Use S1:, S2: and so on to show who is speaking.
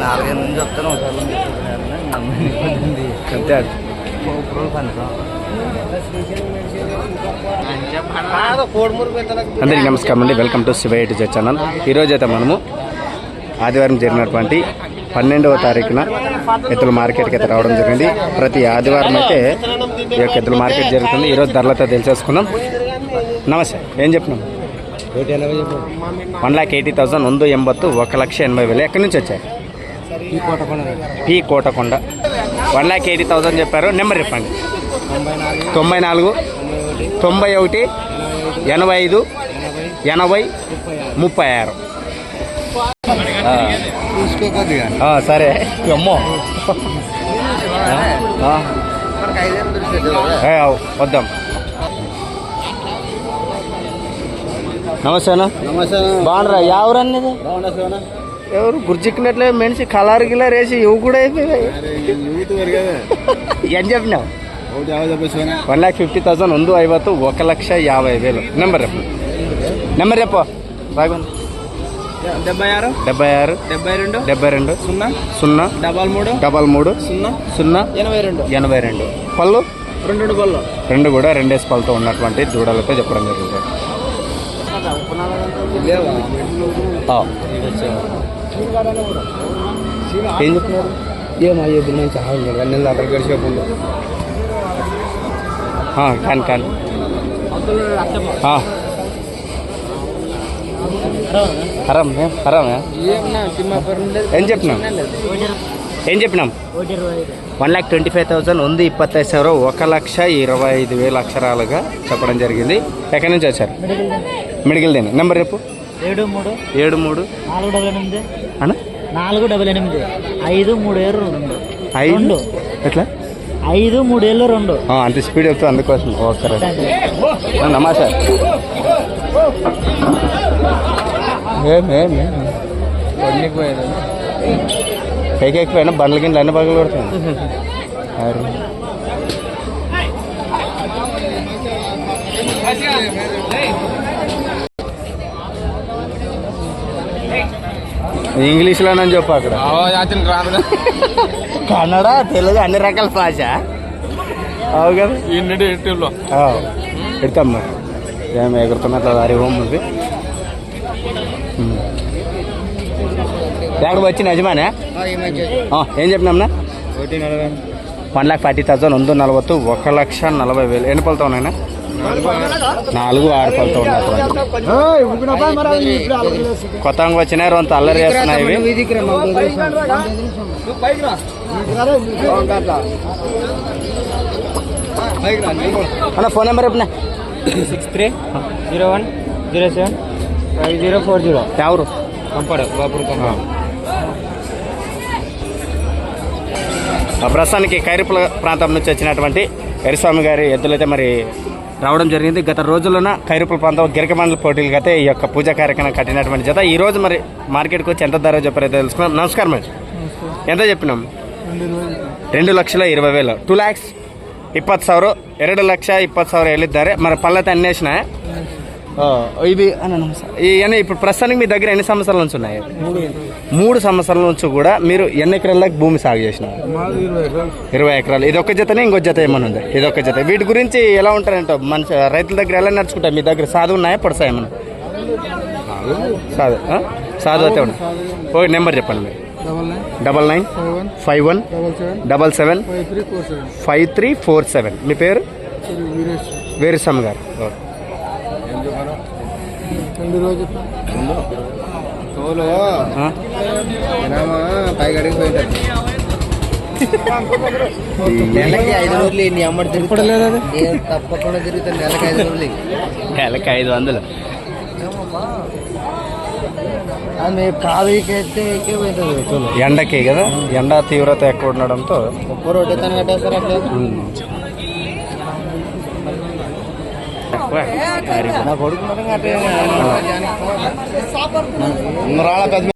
S1: నాలుగైదు నుంచి చెప్తాను ఒకసారి నమ్మింది
S2: అంతే అది. అందరికీ నమస్కారం అండి welcome to Shiva eight Z channel ఈరోజు అయితే మనము ఆదివారం జరిగినటువంటి పన్నెండవ తారీఖున ఎద్దుల మార్కెట్కి అయితే రావడం జరిగింది ప్రతి ఆదివారం అయితే ఈ యొక్క ఎద్దుల మార్కెట్ జరుగుతుంది ఈరోజు ధరలతో తెలిసేసుకుందాం నమస్తే ఏం చెప్పినాం వన్ ల్యాక్ ఎయిటీ థౌసండ్ ಒಂದು ಎಂಬತ್ತು ఒక లక్ష ఎనభై వేలు ఎక్కడి నుంచి వచ్చాయి P Kotakonda one lakh eighty thousand చెప్పారు. నెంబర్ చెప్పండి. తొంభై నాలుగు తొంభై ఒకటి ఎనభై ఐదు ఎనభై ముప్పై ఆరు. సరే. అమ్మో. వద్దాం. నమస్తే
S1: నమస్తే
S2: బాగున్నారా? ఎవరన్నది
S1: శివనా
S2: ఎవరు గుర్జిక్కినట్లే మనిషి కలర్ గిలర్ వేసి ఇవి కూడా అయిపోయాయి
S1: యూత్ వరకే
S2: ఏం చెప్పినావు
S1: ఒకటి యాభై చెప్పే శివనా
S2: వన్ ಲ್ಯಾಕ್ ಫಿಫ್ಟಿ ತೌಸಂಡ್ ಒಂದು ಐವತ್ತು ఒక ಲಕ್ಷ యాభై వేలు నెంబర్ చెప్పు నెంబర్ చెప్పు రాఘవన్
S1: డెబ్బై ఆరు
S2: డెబ్బై ఆరు
S1: డెబ్బై రెండు
S2: డెబ్బై రెండు
S1: సున్నా
S2: సున్నా
S1: డబల్ మూడు
S2: డబల్ మూడు
S1: సున్నా
S2: సున్నా
S1: ఎనభై రెండు
S2: ఎనభై రెండు పళ్ళు
S1: రెండు రెండు బళ్ళు
S2: రెండు కూడా రెండేసి పళ్ళతో ఉన్నటువంటి దూడలతో చెప్పడం జరుగుతుంది
S1: లేవా
S2: ఆ. ఏం చెప్తున్నారు?
S1: ఏ మా నేను చాలా ఉన్నాడు కదా నేను అక్కడ
S2: గడిచేకుండా కాను కాన్. హరం హరం ఏం చెప్పినాం? ఏం చెప్పినాం? One lakh twenty five thousand ఉంది ఇప్పత్తైదు సార్ ఒక లక్ష ఇరవై ఐదు వేల అక్షరాలుగా చెప్పడం జరిగింది. ఎక్కడి నుంచి వచ్చారు? మెడికల్ దేని. నెంబర్ రేపు
S3: ఏడు మూడు
S2: ఏడు మూడు.
S3: నాలుగు డబల్ ఎనిమిది.
S2: అన్న?
S3: నాలుగు డబల్ ఎనిమిది. ఐదు మూడు ఏళ్ళు రెండు.
S2: ఐదు?
S3: రెండు.
S2: ఎట్లా?
S3: ఐదు మూడు ఏళ్ళు రెండు.
S2: ఆ, అంత స్పీడ్ చెప్తా అందుకోసం. ఓకే ఏం ఏం ఏం. పైకి ఎక్కిపోయినా బండ్ల కింద అన్ని పగలు కొడుతుంది అరే. ఇంగ్లీష్లోనని చెప్పు అక్కడ. కన్నడ తెలుగు అన్ని రకాల భాష. అవు కదా? అవు. పెడతాం మరి ఏం ఎగురుతున్నట్లు దారి హోమ్ ఉంది. ఎక్కడికి వచ్చిన యజమానే? ఆ, ఏం చెప్పినాంనా
S1: నలభై.
S2: వన్ లాక్ ఫార్టీ థౌసండ్ ಒಂದು నలవత్తు ఒక లక్ష నలభై వేలు. ఎన్ని పళ్ళతో ఉన్నాయినా నాలుగు ఆరు పళ్ళతో ఉన్నటువంటి కొత్తగా వచ్చినాయి రొంత అల్లరి చేస్తున్నాయి ఇవి. అన్న ఫోన్ నెంబర్ చెప్పిన
S3: six three zero one zero seven five zero four zero.
S2: ఎవరు?
S3: కంపడు బాపురు
S2: ఆ ప్రస్తుతానికి ఖైరుపుల ప్రాంతం నుంచి వచ్చినటువంటి ఎరిస్వామి గారి ఎద్దులైతే మరి రావడం జరిగింది గత రోజుల్లోన ఖైరుపుల ప్రాంతం గిరకమండల పోటీలకు అయితే ఈ యొక్క పూజా కార్యక్రమం కట్టినటువంటి జత ఈ రోజు మరి మార్కెట్కి వచ్చి ఎంత ధర చెప్పారో తెలుసుకున్నాం నమస్కారం అండి ఎంత చెప్పినాం రెండు ಲಕ್ಷಲ ಇರುವೆ ವೇಲು ಟೂ ಲ್ಯಾಕ್ಸ್ ಇಪ್ಪತ್ತು ಸಾವಿರ ಎರಡು ಲಕ್ಷ ಇಪ್ಪತ್ತು ಸಾವಿರ ಹೇಳಿದ್ದಾರೆ మరి పళ్ళైతే అన్నేసిన ఇవి ఇవన్నీ ఇప్పుడు ప్రస్తుతానికి మీ దగ్గర ఎన్ని సంవత్సరాల నుంచి ఉన్నాయి? మూడు సంవత్సరాల నుంచి కూడా మీరు ఎన్ని ఎకరాలకు భూమి సాగు చేసినారు? ఇరవై ఎకరాలు. ఇది ఒక జతనే ఇంకో జత ఏమైనా ఉంది? ఇది ఒక జత. వీటి గురించి ఎలా ఉంటారంటే మనిషి రైతుల దగ్గర ఎలా నడుచుకుంటారు? మీ దగ్గర సాధు ఉన్నాయా? పొడసా ఏమన్నా? సాధు? సాధు అయితే ఉన్నాయి ఓ నెంబర్ చెప్పండి మీరు. Double nine. Five one. Double seven. Five three four seven. మీ పేరు? వీరస్వామి గారు. ఓకే.
S1: తోలు.
S2: ఆ?
S1: పైకి అడిగి పోయింటారు నెలకి ఐదు రోజులు నీ అమ్మడి తిరుగుతాడు తప్పకుండా తిరుగుతాను నెలకి ఐదు రోజులు
S2: నెలకి ఐదు వందలు. ఎండకి కదా? ఎండ తీవ్రత ఎక్కువ ఉండడంతో
S1: ఒక్క రొట్టె తను కట్టేస్తారు అట్లా?
S2: ఉమ్. ఎక్కువ. మరి
S1: నా కొడుకు రాళ్ళ పెద్ద